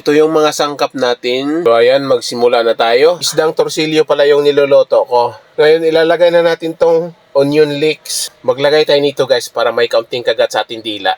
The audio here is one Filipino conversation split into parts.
Ito yung mga sangkap natin. So ayan, magsimula na tayo. Isdang torsilyo pala yung niloloto ko. Ngayon, ilalagay na natin tong onion leeks. Maglagay tayo nito guys para may kaunting kagat sa ating dila.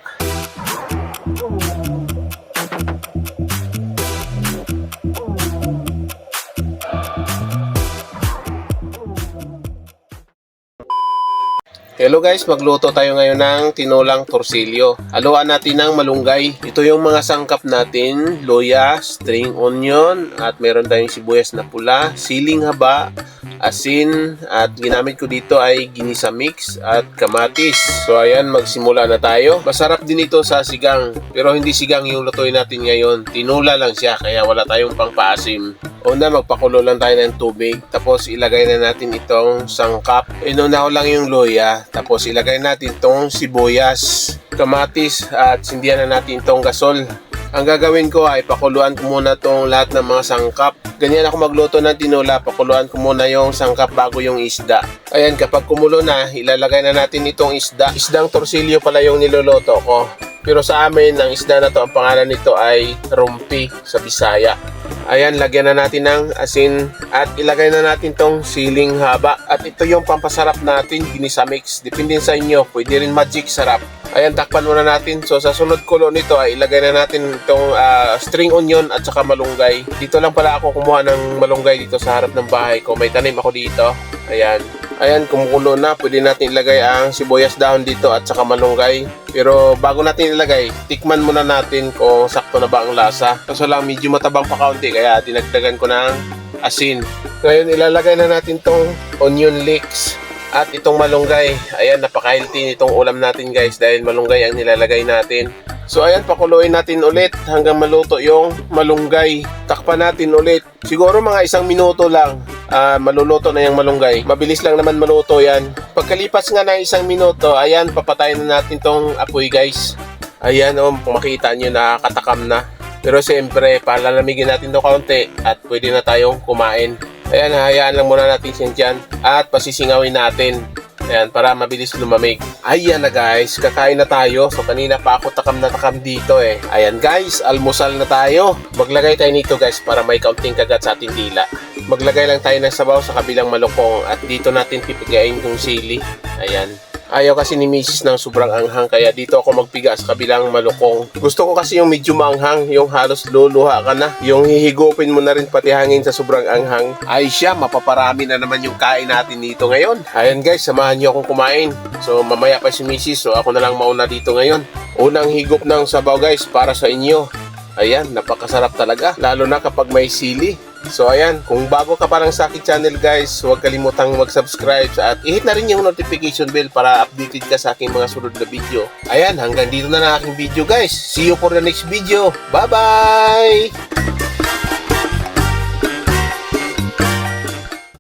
Hello guys, magluto tayo ngayon ng tinulang torsilyo. Haluan natin ng malunggay. Ito yung mga sangkap natin, luya, string onion, at meron tayong sibuyas na pula, siling haba, asin, at ginamit ko dito ay ginisa mix at kamatis. So ayan, magsimula na tayo. Masarap din ito sa sigang, pero hindi sigang yung lutuin natin ngayon. Tinula lang siya, kaya wala tayong pangpaasim. Una, magpakulo lang tayo ng tubig. Tapos, ilagay na natin itong sangkap. Inuna ko lang yung luya. Tapos, ilagay natin itong sibuyas, kamatis, at sindihan na natin itong gasol. Ang gagawin ko ay pakuluan ko muna itong lahat ng mga sangkap. Ganyan ako magluto ng tinula. Pakuluan ko muna yung sangkap bago yung isda. Ayan, kapag kumulo na, ilalagay na natin itong isda. Isdang torsilyo pala yung niluluto ko. Pero sa amin, ang isda na to, ang pangalan nito ay rumpi sa Bisaya. Ayan, lagyan na natin ng asin at ilagay na natin tong siling haba. At ito yung pampasarap natin, ginisa mix. Depende sa inyo, pwede rin magic sarap. Ayan, takpan muna natin. So, sa sunod kulo nito ay ilagay na natin itong ah, string onion at saka malunggay. Dito lang pala ako kumuha ng malunggay dito sa harap ng bahay ko. May tanim ako dito. Ayan. Ayan, kumukulo na. Pwede natin ilagay ang sibuyas dahon dito at saka malunggay. Pero bago natin ilagay, tikman muna natin kung sakto na ba ang lasa. Kaso lang medyo matabang pa kaunti kaya dinagdagan ko ng asin. Ngayon ilalagay na natin tong onion leeks at itong malunggay. Ayan, napaka-healthy nitong ulam natin guys dahil malunggay ang nilalagay natin. So ayan, pakuluin natin ulit hanggang maluto yung malunggay. Takpan natin ulit. Siguro mga isang minuto lang ah, maluluto na yung malunggay. Mabilis lang naman maluto yan. Pagkalipas nga ng isang minuto, ayan, papatayin na natin tong apoy guys. Ayan, oh, makita nyo nakakatakam na. Pero siyempre, palalamigin natin to kaunti at pwede na tayong kumain. Ayan, hayaan lang muna natin siya dyan at pasisingawin natin. Ayan, para mabilis lumamig. Ayan na guys, kakain na tayo. So kanina pa ako takam na takam dito eh. Ayan guys, almusal na tayo. Maglagay tayo nito guys para may kaunting kagat sa ating dila. Maglagay lang tayo ng sabaw sa kabilang malukong at dito natin pipigain yung sili. Ayan. Ayaw kasi ni Mrs. ng sobrang anghang kaya dito ako magpiga sa kabilang malukong. Gusto ko kasi yung medyo maanghang, yung halos luluha ka na. Yung hihigupin mo na rin pati hangin sa sobrang anghang. Ay siya, mapaparami na naman yung kain natin dito ngayon. Ayan guys, samahan niyo akong kumain. So mamaya pa si Mrs. So ako na lang mauna dito ngayon. Unang higop ng sabaw guys para sa inyo. Ayan, napakasarap talaga. Lalo na kapag may sili. So ayan, kung bago ka pa lang sa aking channel guys, huwag kalimutang mag-subscribe at i-hit na rin yung notification bell para updated ka sa aking mga sunod na video. Ayan, hanggang dito na na aking video guys. See you for the next video. Bye-bye!